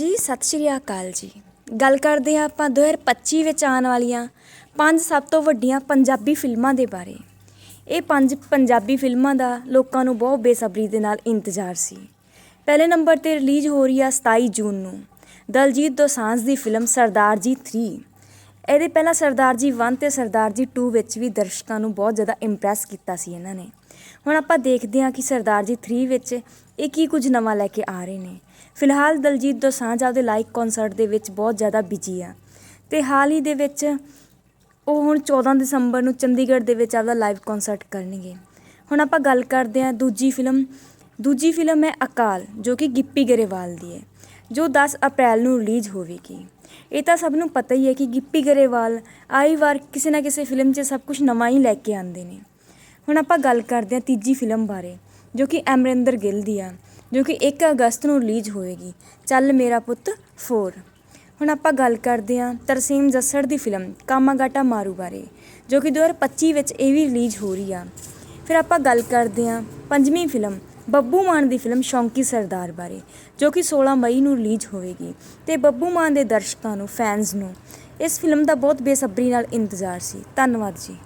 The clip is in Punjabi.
ਜੀ, ਸਤਿ ਸ਼੍ਰੀ ਅਕਾਲ ਜੀ। ਗੱਲ ਕਰਦੇ ਹਾਂ ਆਪਾਂ 2025 ਵਿੱਚ ਆਉਣ ਵਾਲੀਆਂ ਪੰਜ ਸਭ ਤੋਂ ਵੱਡੀਆਂ ਪੰਜਾਬੀ ਫਿਲਮਾਂ ਦੇ ਬਾਰੇ। ਇਹ ਪੰਜ ਪੰਜਾਬੀ ਫਿਲਮਾਂ ਦਾ ਲੋਕਾਂ ਨੂੰ ਬਹੁਤ ਬੇਸਬਰੀ ਦੇ ਨਾਲ ਇੰਤਜ਼ਾਰ ਸੀ। ਪਹਿਲੇ ਨੰਬਰ ਤੇ ਰਿਲੀਜ਼ ਹੋ ਰਹੀ ਆ 27 ਜੂਨ ਨੂੰ। ਦਲਜੀਤ ਦੋਸਾਂਝ ਦੀ ਫਿਲਮ ਸਰਦਾਰ ਜੀ 3 ਇਹਦੇ ਪਹਿਲਾਂ ਸਰਦਾਰ ਜੀ 1 ਤੇ ਸਰਦਾਰ ਜੀ 2 ਵਿੱਚ ਵੀ ਦਰਸ਼ਕਾਂ ਨੂੰ ਬਹੁਤ ਜ਼ਿਆਦਾ ਇੰਪ੍ਰੈਸ ਕੀਤਾ ਸੀ ਇਹਨਾਂ ਨੇ। ਹੁਣ ਆਪਾਂ ਦੇਖਦੇ ਹਾਂ ਕਿ ਸਰਦਾਰ ਜੀ 3 ਵਿੱਚ ਇਹ ਕੀ ਕੁਝ ਨਵਾਂ ਲੈ ਕੇ ਆ ਰਹੇ ਨੇ। ਫਿਲਹਾਲ ਦਲਜੀਤ ਦੋਸਾਂਝ ਆਪਦੇ ਲਾਈਵ ਕਨਸਰਟ ਦੇ ਵਿੱਚ ਬਹੁਤ ਜ਼ਿਆਦਾ ਬਿਜ਼ੀ ਆ। ਤੇ ਹਾਲ ਹੀ ਦੇ ਵਿੱਚ ਉਹ ਹੁਣ 14 ਦਸੰਬਰ ਨੂੰ ਚੰਡੀਗੜ੍ਹ ਦੇ ਵਿੱਚ ਆਪਦਾ ਲਾਈਵ ਕਨਸਰਟ ਕਰਨਗੇ। ਹੁਣ ਆਪਾਂ ਗੱਲ ਕਰਦੇ ਹਾਂ ਦੂਜੀ ਫਿਲਮ ਦੂਜੀ ਫਿਲਮ ਹੈ ਅਕਾਲ, ਜੋ ਕਿ ਗਿੱਪੀ ਗਰੇਵਾਲ ਦੀ ਹੈ, ਜੋ 10 ਅਪ੍ਰੈਲ ਨੂੰ ਰਿਲੀਜ਼ ਹੋਵੇਗੀ। ਇਹ ਤਾਂ ਸਭ ਨੂੰ ਪਤਾ ਹੀ ਹੈ ਕਿ ਗਿੱਪੀ ਗਰੇਵਾਲ ਆਈ ਵਾਰ ਕਿਸੇ ਨਾ ਕਿਸੇ ਫਿਲਮ 'ਚ ਸਭ ਕੁਝ ਨਵਾਂ ਹੀ ਲੈ ਕੇ ਆਉਂਦੇ ਨੇ। ਹੁਣ ਆਪਾਂ ਗੱਲ ਕਰਦੇ ਹਾਂ ਤੀਜੀ ਫਿਲਮ ਬਾਰੇ, ਜੋ ਕਿ ਅਮਰਿੰਦਰ ਗਿੱਲ ਦੀ ਆ, ਜੋ ਕਿ 1 ਅਗਸਤ ਨੂੰ ਰਿਲੀਜ਼ ਹੋਏਗੀ, ਚੱਲ ਮੇਰਾ ਪੁੱਤ 4 ਹੁਣ ਆਪਾਂ ਗੱਲ ਕਰਦੇ ਹਾਂ ਤਰਸੀਮ ਜੱਸੜ ਦੀ ਫਿਲਮ ਕਾਮਾਗਾਟਾ ਮਾਰੂ ਬਾਰੇ, ਜੋ ਕਿ 2025 ਵਿੱਚ ਇਹ ਵੀ ਰਿਲੀਜ਼ ਹੋ ਰਹੀ ਆ। ਫਿਰ ਆਪਾਂ ਗੱਲ ਕਰਦੇ ਹਾਂ ਪੰਜਵੀਂ ਫਿਲਮ ਬੱਬੂ ਮਾਨ ਦੀ ਫਿਲਮ ਸ਼ੌਂਕੀ ਸਰਦਾਰ ਬਾਰੇ, ਜੋ ਕਿ 16 ਮਈ ਨੂੰ ਰਿਲੀਜ਼ ਹੋਵੇਗੀ ਤੇ ਬੱਬੂ ਮਾਨ ਦੇ ਦਰਸ਼ਕਾਂ ਨੂੰ ਫੈਨਸ ਨੂੰ, ਇਸ ਫਿਲਮ ਦਾ ਬਹੁਤ ਬੇਸਬਰੀ ਨਾਲ ਇੰਤਜ਼ਾਰ ਸੀ। ਧੰਨਵਾਦ ਜੀ।